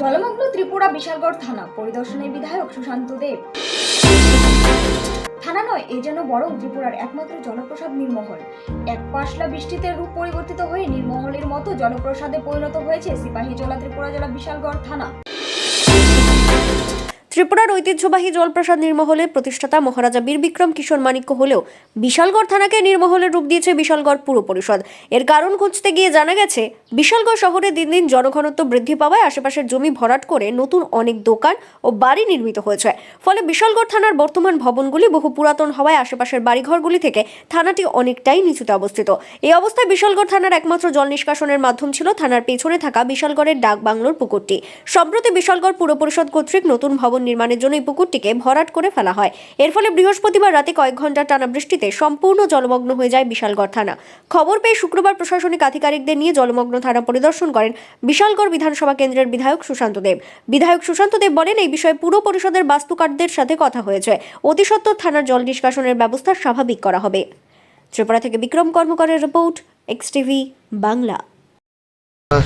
জলমগ্ন ত্রিপুরা বিশালগড় থানা পরিদর্শনে বিধায়ক সুশান্ত দেব। থানা নয় এই যেন বরং ত্রিপুরার একমাত্র জলপ্রসাদ নির্মহল। এক পাশলা বৃষ্টিতে রূপ পরিবর্তিত হয়ে নির্মহলের মতো জলপ্রসাদে পরিণত হয়েছে সিপাহী সিপাহীজলা ত্রিপুরা জেলা বিশালগড় থানা। ত্রিপুরার ঐতিহ্যবাহী জলপ্রসাদ নির্মহলের প্রতিষ্ঠাতা মহারাজা বীর বিক্রম কিশোর মানিক্য হলেও বিশালগড় থানাকে নির্মহলের রূপ দিয়েছে বিশালগড় পুর পরিষদ। এর কারণ খুঁজতে গিয়ে জানা গেছে বিশালগড় শহরে দিন দিন জনঘনত্ব বৃদ্ধি পাওয়ায় আশেপাশের জমি ভরাট করে নতুন অনেক দোকান ও বাড়ি নির্মিত হয়েছে। ফলে বিশালগড় থানার বর্তমান ভবনগুলি বহু পুরাতন হওয়ায় আশেপাশের বাড়িঘরগুলি থেকে থানাটি অনেকটাই নিচুতে অবস্থিত। এই অবস্থায় বিশালগড় থানার একমাত্র জল নিষ্কাশনের মাধ্যম ছিল থানার পেছনে থাকা বিশালগড়ের ডাক বাংলোর পুকুরটি। সম্প্রতি বিশালগড় পুর পরিষদ কর্তৃক নতুন ভবন নির্মাণের জন্য এই পুকুরটিকে ভরাট করে ফেলা হয়। এর ফলে বৃহস্পতিবার রাতে কয়েক ঘণ্টার টানা বৃষ্টিতে সম্পূর্ণ জলমগ্ন হয়ে যায় বিশালগড় থানা। খবর পেয়ে শুক্রবার প্রশাসনিক আধিকারিকদের নিয়ে জলমগ্ন থানা পরিদর্শন করেন বিশালগড় বিধানসভা কেন্দ্রের বিধায়ক সুশান্ত দেব। বিধায়ক সুশান্ত দেব বলেন, এই বিষয়ে পুর পরিষদের বাস্তুকারদের সাথে কথা হয়েছে। অতি থানার জল নিষ্কাশনের ব্যবস্থা স্বাভাবিক করা হবে। ত্রিপুরা থেকে বিক্রম কর্মকারের রিপোর্ট এক্স টিভি বাংলা।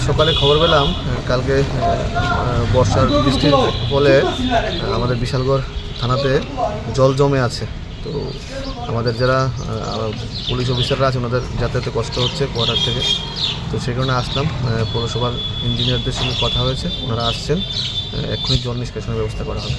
সকালে খবর পেলাম, কালকে বর্ষার বৃষ্টির ফলে আমাদের বিশালগড় থানাতে জল জমে আছে। আমাদের যারা পুলিশ অফিসাররা আছে, ওনাদের যাতায়াতে কষ্ট হচ্ছে কোয়ার্টার থেকে। তো সেই কারণে আসলাম পৌরসভার ইঞ্জিনিয়ারদের সঙ্গে কথা হয়েছে, ওনারা আসছেন এক্ষুনি জল নিষ্কাশনের ব্যবস্থা করা হবে।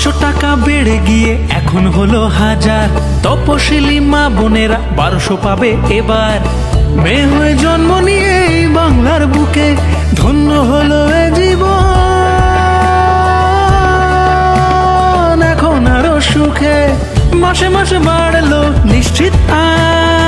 পাঁচশো টাকা বেড়ে গিয়ে এখন হলো হাজার। তপশিলি মা বোনেরা বারোশো পাবে এবার। মেয়ে হয়ে জন্ম নিয়ে এই বাংলার বুকে ধন্য হলো এ জীবন। এখন আরও সুখে মাসে মাসে বাড়লো নিশ্চিত আয়।